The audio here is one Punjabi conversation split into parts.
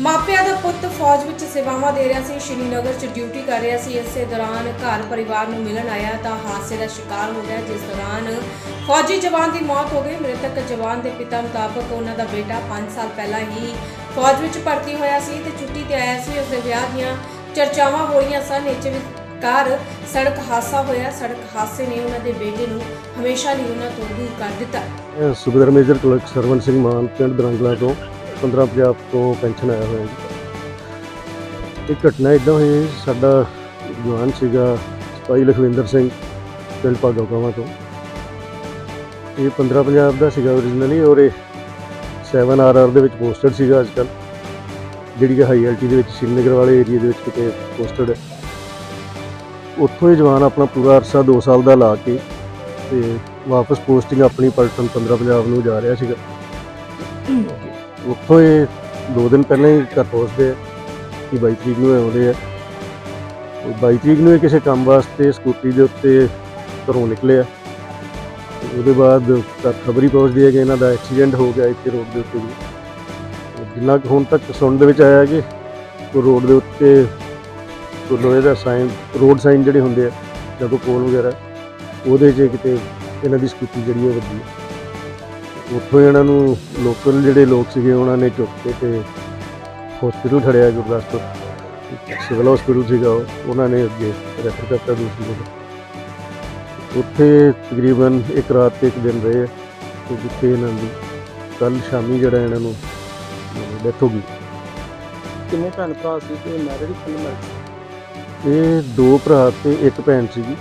ਮਾਪਿਆਂ ਦਾ ਪੁੱਤ ਫੌਜ ਵਿੱਚ ਸੇਵਾਵਾਂ ਦੇ ਰਿਹਾ ਸੀ, ਸ਼੍ਰੀਨਗਰ 'ਚ ਡਿਊਟੀ ਕਰ ਰਿਹਾ ਸੀ। ਇਸੇ ਦੌਰਾਨ ਘਰ ਪਰਿਵਾਰ ਨੂੰ ਮਿਲਣ ਆਇਆ ਤਾਂ ਹਾਦਸੇ ਦਾ ਸ਼ਿਕਾਰ ਹੋ ਗਿਆ, ਜਿਸ ਦੌਰਾਨ ਫੌਜੀ ਜਵਾਨ ਦੀ ਮੌਤ ਹੋ ਗਈ। ਮ੍ਰਿਤਕ ਜਵਾਨ ਦੇ ਪਿਤਾ ਮੁਤਾਬਕ ਉਹਨਾਂ ਦਾ ਬੇਟਾ 5 ਸਾਲ ਪਹਿਲਾਂ ਹੀ ਫੌਜ ਵਿੱਚ ਭਰਤੀ ਹੋਇਆ ਸੀ ਤੇ ਛੁੱਟੀ ਤੇ ਆਇਆ ਸੀ। ਉਸਦੇ ਵਿਆਹ ਦੀਆਂ ਚਰਚਾਵਾਂ ਹੋ ਰਹੀਆਂ ਸਨ। ਇਹ 'ਚ ਸੜਕ ਹਾਦਸਾ ਹੋਇਆ। ਸੜਕ ਹਾਦਸੇ ਨੇ ਉਹਨਾਂ ਦੇ ਬੇਟੇ ਨੂੰ ਹਮੇਸ਼ਾ ਲਈ ਉਹਨਾਂ ਤੋਂ ਦੂਰ ਕਰ ਦਿੱਤਾ। ਇਹ ਮੇਜਰ ਕਲਰਕ ਸਰਵਨ ਸਿੰਘ ਮਾਨ, ਪਿੰਡ ਦਰੰਗਲਾ ਤੋਂ 15 ਪੰਜਾਬ ਤੋਂ ਪੈਨਸ਼ਨ ਆਇਆ ਹੋਇਆ ਜੀ। ਇਹ ਘਟਨਾ ਇਦਾਂ ਹੋਈ, ਸਾਡਾ ਜਵਾਨ ਸੀਗਾ ਸਪਾਈ ਲਖਵਿੰਦਰ ਸਿੰਘ, ਪਿੰਡ ਭਾਗੋਗਾਵਾਂ ਤੋਂ। ਇਹ 15 ਪੰਜਾਬ ਦਾ ਸੀਗਾ originally ਔਰ ਇਹ 7 ਆਰ ਦੇ ਵਿੱਚ ਪੋਸਟਡ ਸੀਗਾ ਅੱਜਕੱਲ ਜਿਹੜੀ ਕਿ ਹਾਈ ਐਲਟੀ ਦੇ ਵਿੱਚ ਸ਼੍ਰੀਨਗਰ ਵਾਲੇ ਏਰੀਆ ਦੇ ਵਿੱਚ ਕਿਤੇ ਪੋਸਟਡ ਹੈ। ਉੱਥੋਂ ਇਹ ਜਵਾਨ ਆਪਣਾ ਪੂਰਾ ਅਰਸਾ 2 ਸਾਲ ਦਾ ਲਾ ਕੇ ਤੇ ਵਾਪਸ ਪੋਸਟਿੰਗ ਆਪਣੀ ਪਲਟਨ 15 ਪੰਜਾਬ ਨੂੰ ਜਾ ਰਿਹਾ ਸੀਗਾ। ਉੱਥੋਂ ਇਹ ਦੋ ਦਿਨ ਪਹਿਲਾਂ ਹੀ ਘਰ ਪਹੁੰਚਦੇ ਆ ਕਿ 22 ਤਰੀਕ ਨੂੰ ਆਉਂਦੇ ਆ। ਉਹ 22 ਤਰੀਕ ਨੂੰ ਇਹ ਕਿਸੇ ਕੰਮ ਵਾਸਤੇ ਸਕੂਟੀ ਦੇ ਉੱਤੇ ਘਰੋਂ ਨਿਕਲੇ ਆ। ਉਹਦੇ ਬਾਅਦ ਘਰ ਖਬਰੀ ਪਹੁੰਚਦੀ ਹੈ ਕਿ ਇਹਨਾਂ ਦਾ ਐਕਸੀਡੈਂਟ ਹੋ ਗਿਆ ਇੱਥੇ ਰੋਡ ਦੇ ਉੱਤੇ ਜੀ ਜਿੰਨਾ ਕੁ ਹੁਣ ਤੱਕ ਸੁਣਨ ਦੇ ਵਿੱਚ ਆਇਆ ਕਿ ਉਹ ਰੋਡ ਦੇ ਉੱਤੇ ਲੋਹੇ ਦਾ ਸਾਈਨ, ਰੋਡ ਸਾਈਨ ਜਿਹੜੇ ਹੁੰਦੇ ਆ, ਜਾਂ ਕੋਈ ਪੋਲ ਵਗੈਰਾ, ਉਹਦੇ 'ਚ ਕਿਤੇ ਇਹਨਾਂ ਦੀ ਸਕੂਟੀ ਜਿਹੜੀ ਉਹ ਵੱਜੀ। ਹੈ। ਉੱਥੋਂ ਇਹਨਾਂ ਨੂੰ ਲੋਕਲ ਜਿਹੜੇ ਲੋਕ ਸੀਗੇ ਉਹਨਾਂ ਨੇ ਚੁੱਕ ਕੇ ਤੇ ਹਸਪੀਟਲ ਖੜਿਆ ਗੁਰਦਾਸਪੁਰ। ਸਿਵਲ ਹਸਪੀਟਲ ਸੀਗਾ ਉਹ, ਉਹਨਾਂ ਨੇ ਅੱਗੇ ਰੈਫਰ ਕਰਤਾ ਦੂਸਰੀ ਜਗ੍ਹਾ। ਉੱਥੇ ਤਕਰੀਬਨ ਇੱਕ ਰਾਤ ਤੇ ਇੱਕ ਦਿਨ ਰਹੇ ਤੇ ਜਿੱਥੇ ਇਹਨਾਂ ਦੀ ਕੱਲ ਸ਼ਾਮੀ ਜਿਹੜਾ ਇਹਨਾਂ ਨੂੰ ਡੈਥ ਹੋ ਗਈ। ਕਿੰਨੇ ਭੈਣ ਭਰਾ ਸੀ ਤੇ ਮੈਰਿਡ ਕਿੰਨੇ ਮੈਰਿਡ ਇਹ ਦੋ ਭਰਾ ਤੇ ਇੱਕ ਭੈਣ ਸੀਗੀ।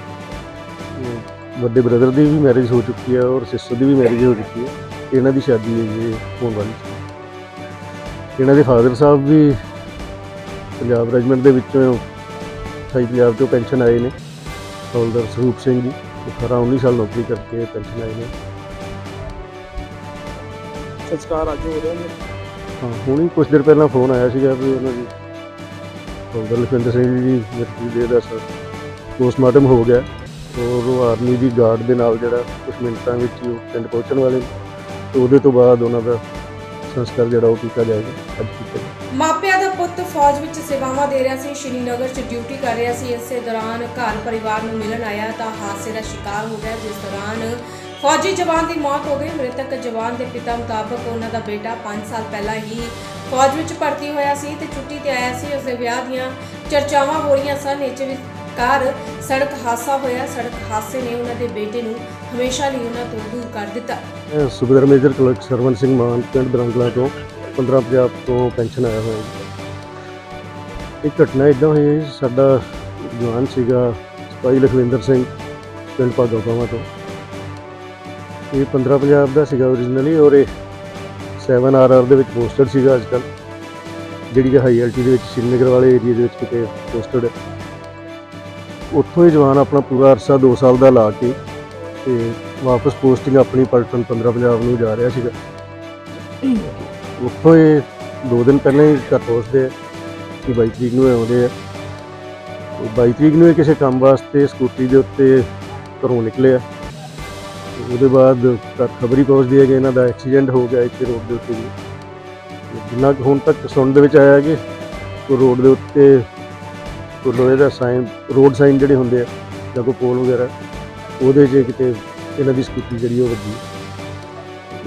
ਤੇ ਵੱਡੇ ਬ੍ਰਦਰ ਦੀ ਵੀ ਮੈਰਿਜ ਹੋ ਚੁੱਕੀ ਹੈ ਔਰ ਸਿਸਟਰ ਦੀ ਵੀ ਮੈਰਿਜ ਹੋ ਚੁੱਕੀ ਹੈ ਇਹਨਾਂ ਦੀ ਸ਼ਾਦੀ ਹੈ ਜੀ ਹੋਣ ਵਾਲੀ ਇਹਨਾਂ ਦੇ ਫਾਦਰ ਸਾਹਿਬ ਵੀ ਪੰਜਾਬ ਰੈਜੀਮੈਂਟ ਦੇ ਵਿੱਚੋਂ ਸਾਈ ਪੰਜਾਬ ਤੋਂ ਪੈਨਸ਼ਨ ਆਏ ਨੇ। ਹੌਲਦਾਰ ਸਰੂਪ ਸਿੰਘ ਜੀ 18 19 ਸਾਲ ਨੌਕਰੀ ਕਰਕੇ ਪੈਨਸ਼ਨ ਆਏ ਨੇ। ਸੰਸਕਾਰ ਅੱਜ ਹੋ ਰਿਹਾ ਨੇ। ਹਾਂ ਹੁਣੀ ਕੁਝ ਦਿਨ ਪਹਿਲਾਂ ਫੋਨ ਆਇਆ ਸੀਗਾ ਵੀ ਉਹਨਾਂ ਦੀ ਹੌਲਦਾਰ ਲਖਵਿੰਦਰ ਸਿੰਘ ਜੀ ਦੀ ਮ੍ਰਿਤਕ ਦੇ ਦਾ ਪੋਸਟਮਾਰਟਮ ਹੋ ਗਿਆ। ਔਰ ਉਹ ਆਰਮੀ ਦੀ ਗਾਰਡ ਦੇ ਨਾਲ ਜਿਹੜਾ ਕੁਝ ਮਿੰਟਾਂ ਵਿੱਚ ਹੀ ਉਹ ਪਿੰਡ ਪਹੁੰਚਣ ਵਾਲੇ ਨੇ। ਤੇ ਉਹਦੇ ਤੋਂ ਬਾਅਦ ਉਹਨਾਂ ਦਾ ਸੰਸਕਾਰ ਜਿਹੜਾ ਉਹ ਕੀਤਾ ਜਾਏਗਾ, ਅੱਜ ਕੀਤਾ ਮਾਪਿਆਂ ਦਾ ਪੁੱਤ ਫੌਜ ਵਿੱਚ ਸੇਵਾਵਾਂ ਦੇ ਰਿਹਾ ਸੀ, ਸ਼੍ਰੀਨਗਰ 'ਚ ਡਿਊਟੀ ਕਰ ਰਿਹਾ ਸੀ। ਇਸੇ ਦੌਰਾਨ ਘਰ ਪਰਿਵਾਰ ਨੂੰ ਮਿਲਣ ਆਇਆ ਤਾਂ ਹਾਦਸੇ ਦਾ ਸ਼ਿਕਾਰ ਹੋ ਗਿਆ, ਜਿਸ ਦੌਰਾਨ ਫੌਜੀ ਜਵਾਨ ਦੀ ਮੌਤ ਹੋ ਗਈ। ਮ੍ਰਿਤਕ ਜਵਾਨ ਦੇ ਪਿਤਾ ਮੁਤਾਬਕ ਉਹਨਾਂ ਦਾ ਬੇਟਾ 5 ਸਾਲ ਪਹਿਲਾਂ ਹੀ ਫੌਜ ਵਿੱਚ ਭਰਤੀ ਹੋਇਆ ਸੀ ਤੇ ਛੁੱਟੀ ਤੇ ਆਇਆ ਸੀ। ਉਸਦੇ ਵਿਆਹ ਦੀਆਂ ਚਰਚਾਵਾਂ ਹੋ ਰਹੀਆਂ ਸਨ। ਇਹ 'ਚ ਵਿਚਕਾਰ ਸੜਕ ਹਾਦਸਾ ਹੋਇਆ ਸੜਕ ਹਾਦਸੇ ਨੇ ਉਹਨਾਂ ਦੇ ਬੇਟੇ ਨੂੰ ਹਮੇਸ਼ਾ ਲਈ ਉਹਨਾਂ ਤੋਂ ਦੂਰ ਕਰ ਦਿੱਤਾ। ਇਹ ਮੇਜਰ ਕਲਰਕ ਸਰਵਨ ਸਿੰਘ ਮਾਨ ਪਿੰਡ ਦਰੰਗਲਾ ਤੋਂ 15 ਪੰਜਾਬ ਤੋਂ ਪੈਨਸ਼ਨ ਆਇਆ ਹੋਇਆ ਜੀ। ਇਹ ਘਟਨਾ ਇਦਾਂ ਹੋਈ ਹੈ ਜੀ, ਸਾਡਾ ਜਵਾਨ ਸੀਗਾ ਸਪਾਈ ਲਖਵਿੰਦਰ ਸਿੰਘ ਪਿੰਡ ਭਾਗੋਗਾਵਾਂ ਤੋਂ। ਇਹ 15 ਪੰਜਾਬ ਦਾ ਸੀਗਾ ਓਰੀਜਨਲੀ ਔਰ ਇਹ 7 ਆਰ ਦੇ ਵਿੱਚ ਪੋਸਟਡ ਸੀਗਾ ਅੱਜ ਕੱਲ੍ਹ ਜਿਹੜੀ ਕਿ ਹਾਈ ਐਲਟੀ ਦੇ ਵਿੱਚ ਸ਼੍ਰੀਨਗਰ ਵਾਲੇ ਏਰੀਆ ਦੇ ਵਿੱਚ ਕਿਤੇ ਪੋਸਟਡ ਹੈ। ਉੱਥੋਂ ਹੀ ਜਵਾਨ ਆਪਣਾ ਪੂਰਾ ਅਰਸਾ 2 ਸਾਲ ਦਾ ਲਾ ਕੇ ਤੇ ਵਾਪਸ ਪੋਸਟਿੰਗ ਆਪਣੀ ਪਲਟਨ 15 ਪੰਜਾਬ ਨੂੰ ਜਾ ਰਿਹਾ ਸੀਗਾ। ਉੱਥੋਂ ਇਹ ਦੋ ਦਿਨ ਪਹਿਲਾਂ ਹੀ ਘਰ ਪਹੁੰਚਦੇ ਆ ਕਿ 22 ਤਰੀਕ ਨੂੰ ਇਹ ਆਉਂਦੇ ਆ। ਤੇ 22 ਤਰੀਕ ਨੂੰ ਇਹ ਕਿਸੇ ਕੰਮ ਵਾਸਤੇ ਸਕੂਟੀ ਦੇ ਉੱਤੇ ਘਰੋਂ ਨਿਕਲੇ ਆ। ਉਹਦੇ ਬਾਅਦ ਘਰ ਖਬਰੀ ਪਹੁੰਚਦੀ ਹੈ ਕਿ ਇਹਨਾਂ ਦਾ ਐਕਸੀਡੈਂਟ ਹੋ ਗਿਆ ਇੱਥੇ ਰੋਡ ਦੇ ਉੱਤੇ ਜੀ। ਜਿੰਨਾ ਕੁ ਹੁਣ ਤੱਕ ਸੁਣਨ ਦੇ ਵਿੱਚ ਆਇਆ ਕਿ ਰੋਡ ਦੇ ਉੱਤੇ ਕੋਈ ਲੋਹੇ ਦਾ ਸਾਈਨ ਰੋਡ ਸਾਈਨ ਜਿਹੜੇ ਹੁੰਦੇ ਆ, ਜਾਂ ਕੋਈ ਪੋਲ ਵਗੈਰਾ, ਉਹਦੇ 'ਚ ਕਿਤੇ ਇਹਨਾਂ ਦੀ ਸਕੂਟੀ ਜਿਹੜੀ ਉਹ ਵੱਜੀ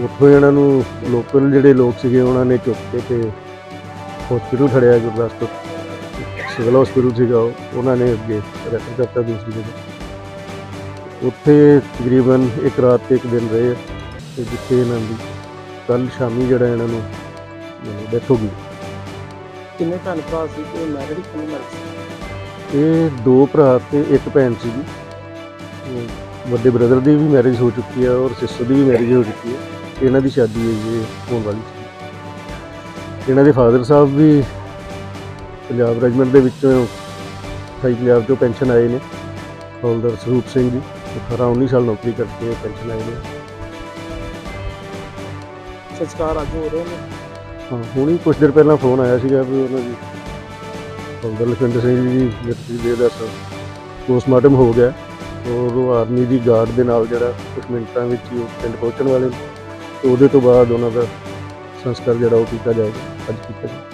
ਉੱਥੋਂ ਇਹਨਾਂ ਨੂੰ ਲੋਕਲ ਜਿਹੜੇ ਲੋਕ ਸੀਗੇ, ਉਹਨਾਂ ਨੇ ਚੁੱਕ ਕੇ ਤੇ ਹਸਪੀਟਲ ਖੜਿਆ ਗੁਰਦਾਸਪੁਰ। ਸਿਵਲ ਹਸਪੀਟਲ ਸੀਗਾ ਉਹਨਾਂ ਨੇ ਅੱਗੇ ਰੈਫਰ ਕਰਤਾ ਦੂਸਰੀ ਜਗ੍ਹਾ। ਉੱਥੇ ਤਕਰੀਬਨ ਇੱਕ ਰਾਤ ਤੇ ਇੱਕ ਦਿਨ ਰਹੇ ਆ, ਤੇ ਜਿੱਥੇ ਇਹਨਾਂ ਦੀ ਕੱਲ ਸ਼ਾਮੀ ਜਿਹੜਾ ਇਹਨਾਂ ਨੂੰ ਡੈਥ ਹੋ ਗਈ। ਕਿੰਨੇ ਭੈਣ ਭਰਾ ਸੀ ਤੇ ਮੈਰਿਡ ਕਿੰਨੇ ਮੈਰਿਡ ਇਹ ਦੋ ਭਰਾ ਤੇ ਇੱਕ ਭੈਣ ਸੀਗੀ। ਉਹ ਵੱਡੇ ਬ੍ਰਦਰ ਦੀ ਵੀ ਮੈਰਿਜ ਹੋ ਚੁੱਕੀ ਹੈ ਔਰ ਸਿਸਟਰ ਦੀ ਵੀ ਮੈਰਿਜ ਹੋ ਚੁੱਕੀ ਹੈ ਇਹਨਾਂ ਦੀ ਸ਼ਾਦੀ ਹੈ ਜੀ ਹੋਣ ਵਾਲੀ ਸੀ। ਇਹਨਾਂ ਦੇ ਫਾਦਰ ਸਾਹਿਬ ਵੀ ਪੰਜਾਬ ਰੈਜੀਮੈਂਟ ਦੇ ਵਿੱਚੋਂ ਸਾਈ ਪੰਜਾਬ ਤੋਂ ਪੈਨਸ਼ਨ ਆਏ ਨੇ। ਹੌਲਦਾਰ ਸਰੂਪ ਸਿੰਘ ਜੀ 18 19 ਸਾਲ ਨੌਕਰੀ ਕਰਕੇ ਪੈਨਸ਼ਨ ਆਏ ਨੇ। ਸੰਸਕਾਰ ਅੱਜ ਹੋ ਰਿਹਾ ਨੇ। ਹਾਂ ਹੁਣੀ ਕੁਝ ਦਿਨ ਪਹਿਲਾਂ ਫੋਨ ਆਇਆ ਸੀਗਾ ਵੀ ਉਹਨਾਂ ਦੀ ਹੌਲਦਾਰ ਲਖਵਿੰਦਰ ਸਿੰਘ ਜੀ ਦੀ ਦੇ ਦਾ ਪੋਸਟਮਾਰਟਮ ਹੋ ਗਿਆ। ਔਰ ਉਹ ਆਰਮੀ ਦੀ ਗਾਰਡ ਦੇ ਨਾਲ ਜਿਹੜਾ ਕੁਝ ਮਿੰਟਾਂ ਵਿੱਚ ਹੀ ਉਹ ਪਿੰਡ ਪਹੁੰਚਣ ਵਾਲੇ ਨੇ। ਤੇ ਉਹਦੇ ਤੋਂ ਬਾਅਦ ਉਹਨਾਂ ਦਾ ਸੰਸਕਾਰ ਜਿਹੜਾ ਉਹ ਕੀਤਾ ਜਾਏਗਾ। ਅੱਜ ਕੀਤਾ ਜਾਏਗਾ।